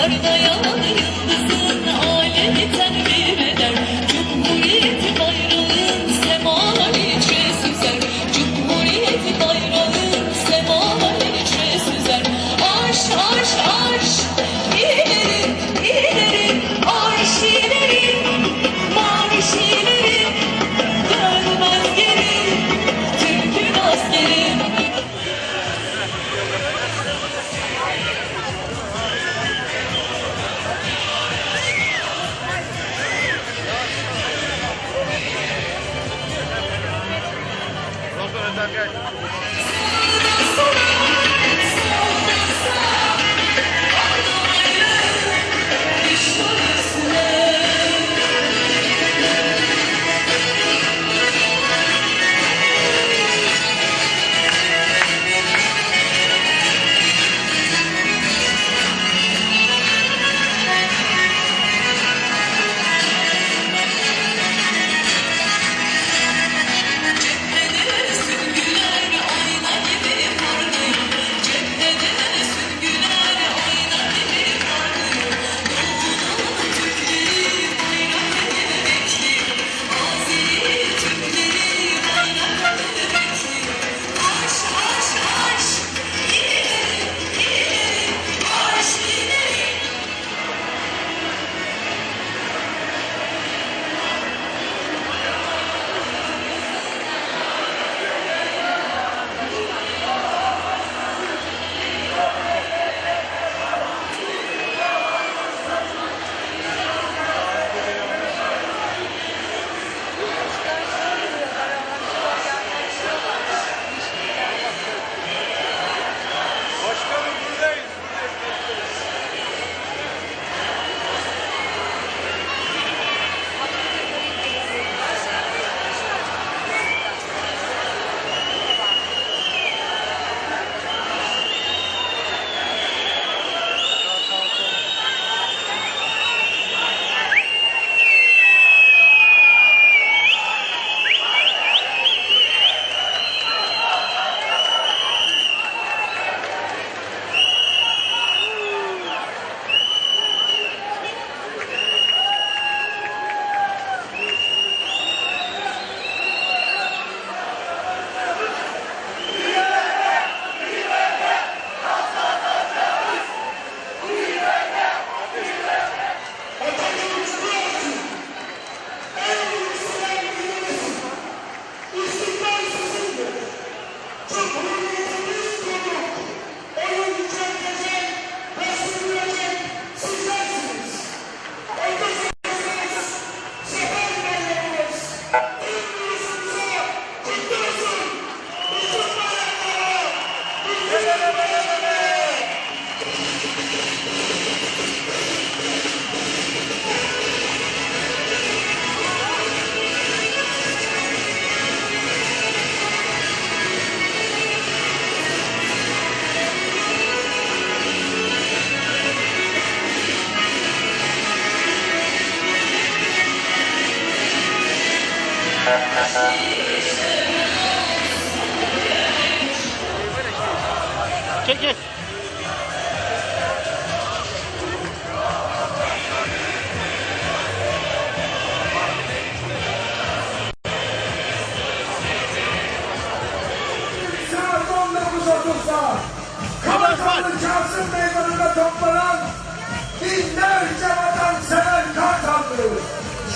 Yollarda yol yıldızın alemi çekil. Kavaklar'ın Kasım Meydanı'nda toplanan binlerce vatansever Kartallı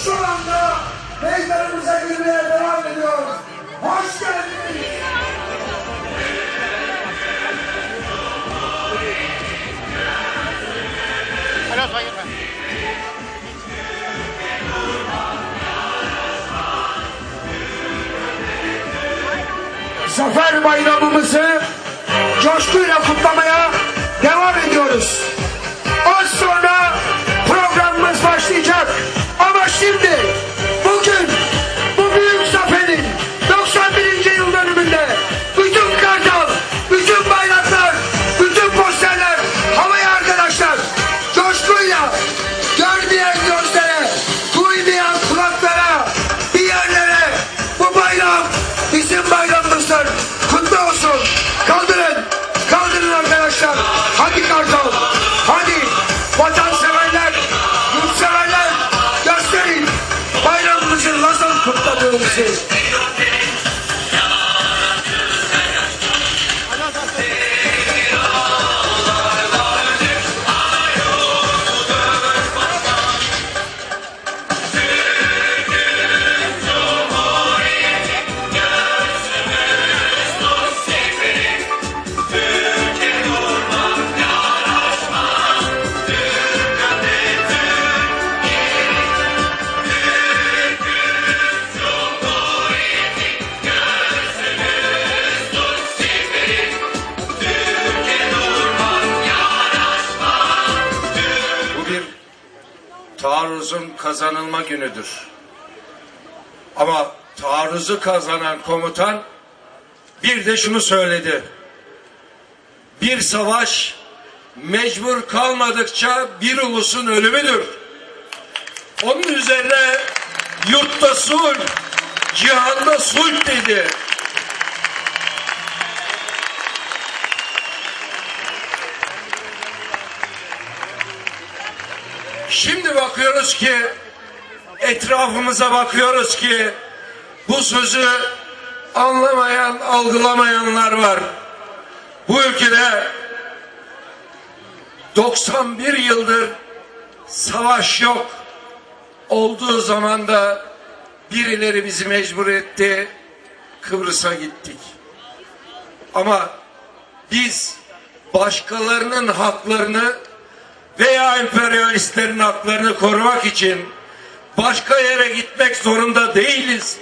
şu anda meydanımıza girmeye devam Zafer Bayramımızı coşkuyla kutlamaya devam ediyoruz. Az sonra programımız başlayacak. Ama şimdi não sei. Kazanılma günüdür. Ama taarruzu kazanan komutan bir de şunu söyledi. Bir savaş mecbur kalmadıkça bir ulusun ölümüdür. Onun üzerine yurtta sulh, cihanda sulh dedi. Şimdi bakıyoruz ki etrafımıza bakıyoruz ki bu sözü anlamayan, algılamayanlar var. Bu ülkede 91 yıldır savaş yok. Olduğu zaman da birileri bizi mecbur etti. Kıbrıs'a gittik. Ama biz başkalarının haklarını veya emperyalistlerin haklarını korumak için başka yere gitmek zorunda değiliz.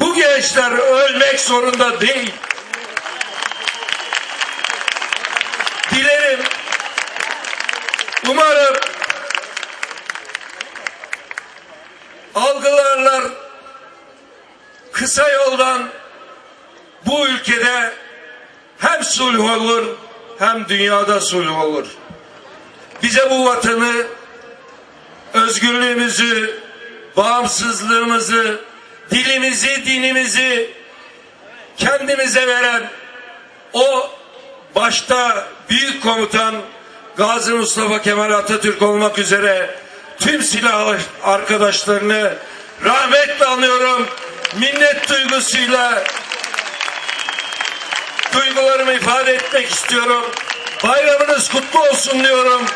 Bu gençler ölmek zorunda değil. Dilerim, umarım algılarlar kısa yoldan bu ülkede hem sulh olur hem dünyada sulh olur bize bu vatanı, özgürlüğümüzü, bağımsızlığımızı, dilimizi, dinimizi kendimize veren o başta büyük komutan Gazi Mustafa Kemal Atatürk olmak üzere tüm silah arkadaşlarını rahmetle anıyorum. Minnet duygusuyla duygularımı ifade etmek istiyorum. Bayramınız kutlu olsun diyorum.